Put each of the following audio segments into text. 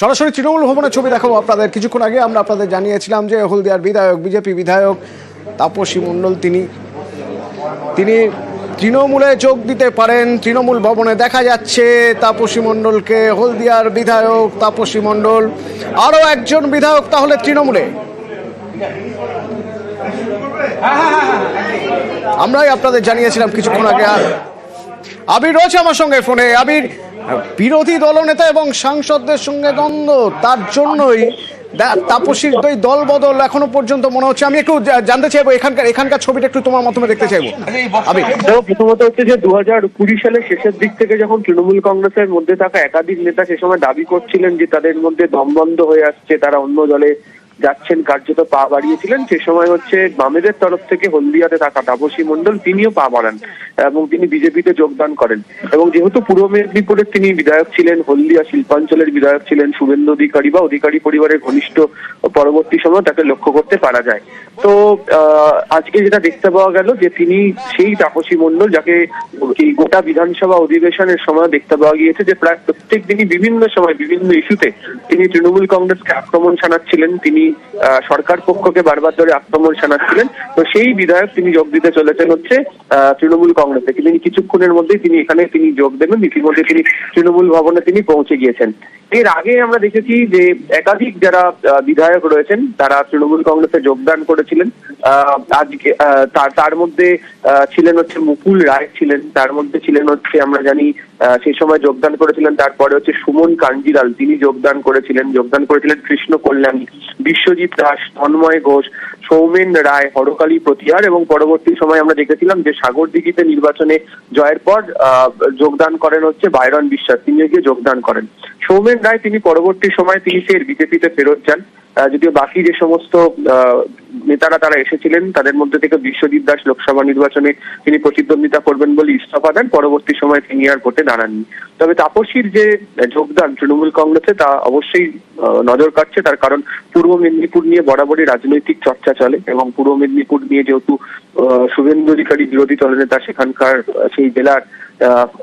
সরাসরি তৃণমূল ভবনের ছবি দেখাবো আপনাদের। কিছুক্ষণ আগে আমরা আপনাদের জানিয়েছিলাম যে হলদিয়ার বিধায়ক, বিজেপি বিধায়ক তাপসী মণ্ডল, তিনি তিনি তৃণমূলে যোগ দিতে পারেন। তৃণমূল ভবনে দেখা যাচ্ছে তাপসী মণ্ডলকে। হলদিয়ার বিধায়ক তাপসী মণ্ডল আরও একজন বিধায়ক তাহলে তৃণমূলে। আমরাই আপনাদের জানিয়েছিলাম কিছুক্ষণ আগে। আর আবির রয়েছে আমার সঙ্গে ফোনে। আবির বিরোধী দলনেতা এবং সাংসদদের সঙ্গে দ্বন্দ্ব তার জন্যই তাপসীর এই দল বদল এখনও পর্যন্ত মনে হচ্ছে। আমি একটু জানতে চাইব এখানকার এখানকার ছবিটা একটু তোমার মাধ্যমে দেখতে চাইব। আবির দেখো প্রথমত হচ্ছে যে দু হাজার কুড়ি সালের শেষের দিক থেকে যখন তৃণমূল কংগ্রেসের মধ্যে থাকা একাধিক নেতা সে সময় দাবি করছিলেন যে তাদের মধ্যে দমবন্ধ হয়ে আসছে তারা অন্য দলে যাচ্ছেন কার্যত পা বাড়িয়েছিলেন। সে সময় হচ্ছে বামেদের তরফ থেকে হলদিয়াতে থাকা তাপসী মন্ডল তিনিও পা বাড়ান এবং তিনি বিজেপিতে যোগদান করেন। এবং যেহেতু পূর্ব মেদিনীপুরের তিনি বিধায়ক ছিলেন, হলদিয়া শিল্পাঞ্চলের বিধায়ক ছিলেন শুভেন্দু অধিকারী বা অধিকারী পরিবারের ঘনিষ্ঠ পরবর্তী সময় তাকে লক্ষ্য করতে পারা যায়। তো আজকে যেটা দেখতে পাওয়া গেল যে তিনি সেই তাপসী মন্ডল যাকে এই গোটা বিধানসভা অধিবেশনের সময় দেখতে পাওয়া গিয়েছে যে প্রায় প্রত্যেক দিনই বিভিন্ন সময় বিভিন্ন ইস্যুতে তিনি তৃণমূল কংগ্রেসকে আক্রমণ শানাচ্ছিলেন। তিনি সরকার পক্ষকে বারবার ধরে আক্রমণ শানাচ্ছিলেন। তো সেই বিধায়ক তিনি যোগ দিতে চলেছেন হচ্ছে তৃণমূল কংগ্রেসে। তিনি কিছুক্ষণের মধ্যেই তিনি এখানে তিনি যোগ দেবেন। ইতিমধ্যে তিনি তৃণমূল ভবনে তিনি পৌঁছে গিয়েছেন। এর আগে আমরা দেখেছি যে একাধিক যারা বিধায়ক রয়েছেন, তারা তৃণমূল কংগ্রেসে যোগদান করেছিলেন। আজকে তার মধ্যে ছিলেন হচ্ছে মুকুল রায় ছিলেন। তার মধ্যে ছিলেন হচ্ছে, আমরা জানি সেই সময় যোগদান করেছিলেন। তারপরে হচ্ছে সুমন কাঞ্জিলাল, তিনি যোগদান করেছিলেন। যোগদান করেছিলেন কৃষ্ণ কল্যাণী। বিশ্বজিৎ দাস, তন্ময় ঘোষ, সৌমেন রায়, হরকালী প্রতিহার এবং পরবর্তী সময় আমরা দেখেছিলাম যে সাগর দিঘিতে নির্বাচনে জয়ের পর যোগদান করেন হচ্ছে বাইরন বিশ্বাস তিনি গিয়ে যোগদান করেন। সৌমেন রায় তিনি পরবর্তী সময় তিনি ফের বিজেপিতে ফেরত যান। যদিও বাকি যে সমস্ত নেতারা তারা এসেছিলেন, তাদের মধ্যে থেকে বিশ্বজিৎ দাস লোকসভা নির্বাচনে তিনি প্রতিদ্বন্দ্বিতা করবেন বলে ইস্তফা দেন, পরবর্তী সময় তিনি আর ভোটে দাঁড়াননি। তবে তাপসীর যে যোগদান তৃণমূল কংগ্রেসে তা অবশ্যই নজর কাটছে তার কারণ পূর্ব মেদিনীপুর নিয়ে বরাবরই রাজনৈতিক চর্চা চলে এবং পূর্ব মেদিনীপুর নিয়ে যেহেতু শুভেন্দু অধিকারী বিরোধী দলনেতা, সেখানকার সেই জেলার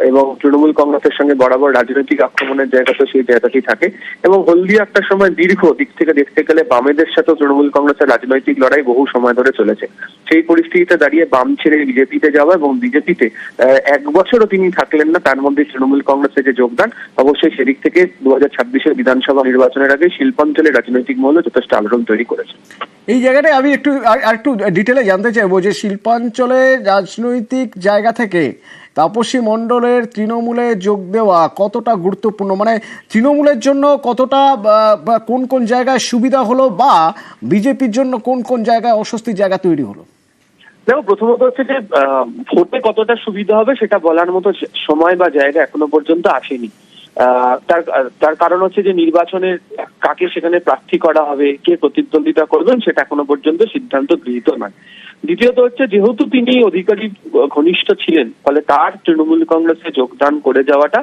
এবং তৃণমূল কংগ্রেসের সঙ্গে বরাবর রাজনৈতিক আক্রমণের জায়গা তো সেই জায়গাটি থাকে। এবং হলদিয়া একটা সময় দীর্ঘ, দিক থেকে দেখতে গেলে বামেদের সাথে তৃণমূল কংগ্রেসের রাজনৈতিক লড়াই বহু সময় ধরে চলেছে। সেই পরিস্থিতিতে দাঁড়িয়ে বাম ছেড়ে বিজেপিতে যাওয়া এবং বিজেপিতে এক বছরও তিনি থাকলেন না, তার মধ্যে তৃণমূল কংগ্রেসের যে যোগদান, অবশ্যই সেদিক থেকে দু হাজার ছাব্বিশের বিধানসভা নির্বাচনের আগে শিল্পাঞ্চলে রাজনৈতিক মহলে যথেষ্ট আলোড়ন তৈরি করেছে। এই জায়গাটায় আমি একটু, আর একটু ডিটেলে জানতে চাইব যে শিল্পাঞ্চলে রাজনৈতিক জায়গা থেকে তাপসী মণ্ডলের তৃণমূলে যোগ দেওয়া কতটা গুরুত্বপূর্ণ? মানে তৃণমূলের জন্য কতটা কোন কোন জায়গায় সুবিধা হলো, বা বিজেপির জন্য কোন কোন জায়গায় অস্বস্তির জায়গা তৈরি হলো? দেখো, প্রথমত হচ্ছে যে ভোটে কতটা সুবিধা হবে সেটা বলার মতো সময় বা জায়গা এখনও পর্যন্ত আসেনি। তার তার কারণ হচ্ছে যে নির্বাচনের কাকে সেখানে প্রার্থী করা হবে, কে প্রতিদ্বন্দ্বিতা করবেন সেটা এখনও পর্যন্ত সিদ্ধান্ত গৃহীত নয়। দ্বিতীয়ত হচ্ছে যেহেতু তিনি অধিকারী ঘনিষ্ঠ ছিলেন, ফলে তার তৃণমূল কংগ্রেসে যোগদান করে যাওয়াটা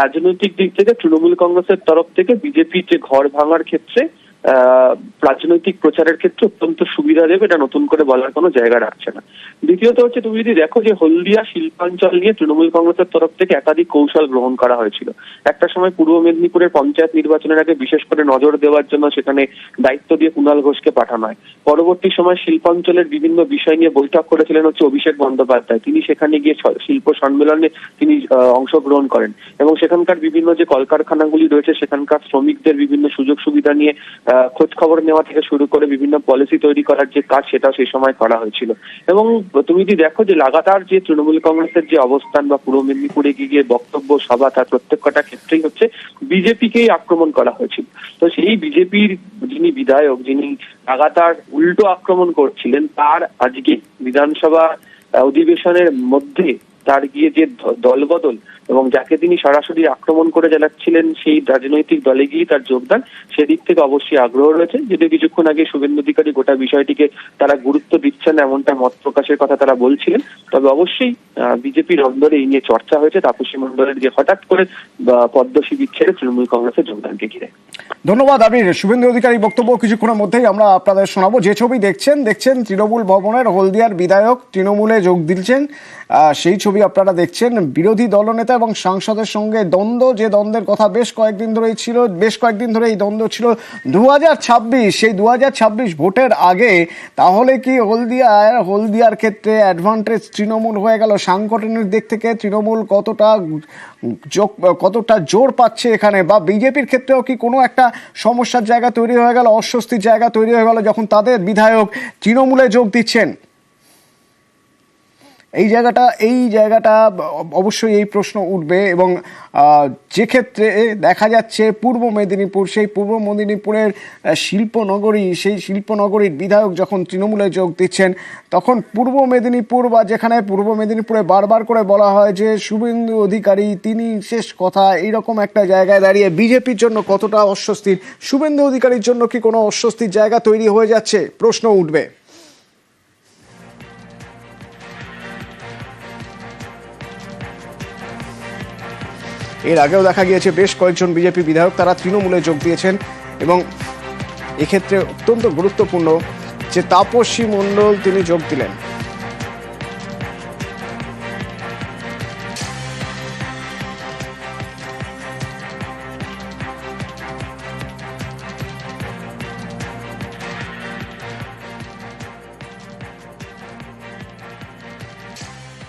রাজনৈতিক দিক থেকে, তৃণমূল কংগ্রেসের তরফ থেকে বিজেপির যে ঘর ভাঙার ক্ষেত্রে রাজনৈতিক প্রচারের ক্ষেত্রে অত্যন্ত সুবিধা দেবে, এটা নতুন করে বলার কোনো জায়গা রাখছে না। দ্বিতীয়ত হচ্ছে, তুমি যদি দেখো যে হলদিয়া শিল্পাঞ্চল নিয়ে তৃণমূল কংগ্রেসের তরফ থেকে একাধিক কৌশল গ্রহণ করা হয়েছিল। একটা সময় পূর্ব মেদিনীপুরের পঞ্চায়েত নির্বাচনের আগে বিশেষ করে নজর দেওয়ার জন্য সেখানে দায়িত্ব দিয়ে কুণাল ঘোষকে পাঠানো হয়। পরবর্তী সময় শিল্পাঞ্চলের বিভিন্ন বিষয় নিয়ে বৈঠক করেছিলেন হচ্ছে অভিষেক বন্দ্যোপাধ্যায়। তিনি সেখানে গিয়ে শিল্প সম্মেলনে তিনি অংশগ্রহণ করেন। এবং সেখানকার বিভিন্ন যে কলকারখানাগুলি রয়েছে, সেখানকার শ্রমিকদের বিভিন্ন সুযোগ সুবিধা নিয়ে খোঁজ খবর নেওয়া থেকে শুরু করে বিভিন্ন পলিসি তৈরি করার যে কাজ, সেটাও সেই সময় করা হয়েছিল। এবং তুমি যদি দেখো যে লাগাতার যে তৃণমূল কংগ্রেসের যে অবস্থান বা পূর্ব মেদিনীপুরে গিয়ে গিয়ে বক্তব্য, সভা তার প্রত্যেকটা ক্ষেত্রেই হচ্ছে, বিজেপিকেই আক্রমণ করা হয়েছিল। তো সেই বিজেপির যিনি বিধায়ক, যিনি লাগাতার উল্টো আক্রমণ করছিলেন, তার আজকে বিধানসভা অধিবেশনের মধ্যে তার গিয়ে যে দলবদল এবং যাকে তিনি সরাসরি আক্রমণ করে চালাচ্ছিলেন সেই রাজনৈতিক দলে গিয়ে তার যোগদান, সেদিক থেকে অবশ্যই আগ্রহ রয়েছে। যদি কিছুক্ষণ আগে শুভেন্দু অধিকারী গোটা বিষয়টিকে তারা গুরুত্ব দিচ্ছেন এমনটা মত প্রকাশের কথা তারা বলছিলেন। তবে অবশ্যই বিজেপির অন্দরে এই নিয়ে চর্চা হয়েছে। তাপসী মন্ডলের যে হঠাৎ করে পদ্ম শিবির ছেড়ে তৃণমূল কংগ্রেসের যোগদানকে ঘিরে। ধন্যবাদ আবির। শুভেন্দু অধিকারী বক্তব্য কিছুক্ষণের মধ্যেই আমরা আপনাদের শোনাবো। যে ছবি দেখছেন দেখছেন তৃণমূল ভবনের হলদিয়ার বিধায়ক তৃণমূলে যোগ দিচ্ছেন সেই ছবি আপনারা দেখছেন। বিরোধী দলনেতা এবং সাংসদের সঙ্গে দ্বন্দ্ব, যে দ্বন্দ্বের কথা বেশ কয়েকদিন ধরেই ছিল, বেশ কয়েকদিন ধরে এই দ্বন্দ্ব ছিল। দু হাজার ছাব্বিশ, সেই দু হাজার ছাব্বিশ ভোটের আগে তাহলে কি হলদিয়ার হলদিয়ার ক্ষেত্রে অ্যাডভান্টেজ তৃণমূল হয়ে গেল? সাংগঠনিক দিক থেকে তৃণমূল কতটা কতটা জোর পাচ্ছে এখানে? বা বিজেপির ক্ষেত্রেও কি কোনো একটা সমস্যার জায়গা তৈরি হয়ে গেল, অস্বস্তির জায়গা তৈরি হয়ে গেল, যখন তাদের বিধায়ক তৃণমূলে যোগ দিচ্ছেন? এই জায়গাটা এই জায়গাটা অবশ্যই এই প্রশ্ন উঠবে এবং যে ক্ষেত্রে দেখা যাচ্ছে পূর্ব মেদিনীপুর, সেই পূর্ব মেদিনীপুরের শিল্পনগরী, সেই শিল্পনগরীর বিধায়ক যখন তৃণমূলে যোগ দিচ্ছেন, তখন পূর্ব মেদিনীপুর বা যেখানে পূর্ব মেদিনীপুরে বারবার করে বলা হয় যে শুভেন্দু অধিকারী, তিনি শেষ কথা, এইরকম একটা জায়গায় দাঁড়িয়ে বিজেপির জন্য কতটা অস্বস্তির, শুভেন্দু অধিকারীর জন্য কি কোনো অস্বস্তির জায়গা তৈরি হয়ে যাচ্ছে? প্রশ্ন উঠবে। এর আগেও দেখা গিয়েছে বেশ কয়েকজন বিজেপি বিধায়ক তারা তৃণমূলে যোগ দিয়েছেন এবং এক্ষেত্রে অত্যন্ত গুরুত্বপূর্ণ যে তাপসী মণ্ডল তিনি যোগ দিলেন।